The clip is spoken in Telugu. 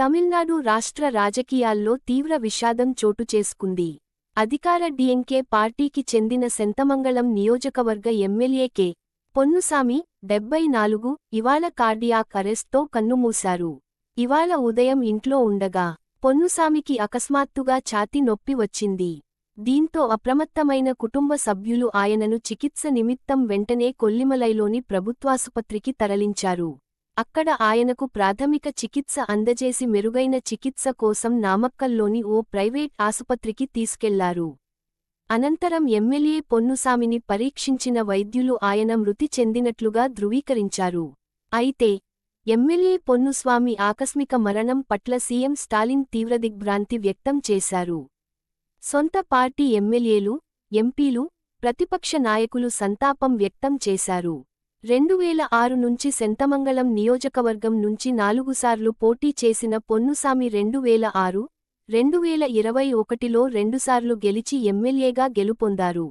తమిళనాడు రాష్ట్ర రాజకీయాల్లో తీవ్ర విషాదం చోటు చేసుకుంది. అధికార డిఎంకే పార్టీకి చెందిన సెంతమంగళం నియోజకవర్గ ఎమ్మెల్యే కె. పొన్నుసామి డెబ్బై నాలుగు ఇవాళ కార్డియాక్ అరెస్ట్తో కన్నుమూశారు. ఇవాళ ఉదయం ఇంట్లో ఉండగా పొన్నుసామికి అకస్మాత్తుగా ఛాతి నొప్పి వచ్చింది. దీంతో అప్రమత్తమైన కుటుంబ సభ్యులు ఆయనను చికిత్స నిమిత్తం వెంటనే కొల్లిమలైలోని ప్రభుత్వాసుపత్రికి తరలించారు. అక్కడ ఆయనకు ప్రాథమిక చికిత్స అందజేసి మెరుగైన చికిత్స కోసం నామక్కల్లోని ఓ ప్రైవేట్ ఆసుపత్రికి తీసుకెళ్ళారు. అనంతరం ఎమ్మెల్యే పొన్నుసామిని పరీక్షించిన వైద్యులు ఆయన మృతి చెందినట్లుగా ధృవీకరించారు. అయితే ఎమ్మెల్యే పొన్నుస్వామి ఆకస్మిక మరణం పట్ల సీఎం స్టాలిన్ తీవ్ర దిగ్భ్రాంతి వ్యక్తం చేశారు. సొంత పార్టీ ఎమ్మెల్యేలు ఎంపీలు ప్రతిపక్ష నాయకులు సంతాపం వ్యక్తం చేశారు. రెండువేల ఆరు నుంచి సెంతమంగళం నియోజకవర్గం నుంచి నాలుగుసార్లు పోటీ చేసిన పొన్నుసామి రెండువేల ఆరు రెండువేల ఇరవై ఒకటిలో రెండుసార్లు గెలిచి ఎమ్మెల్యేగా గెలుపొందారు.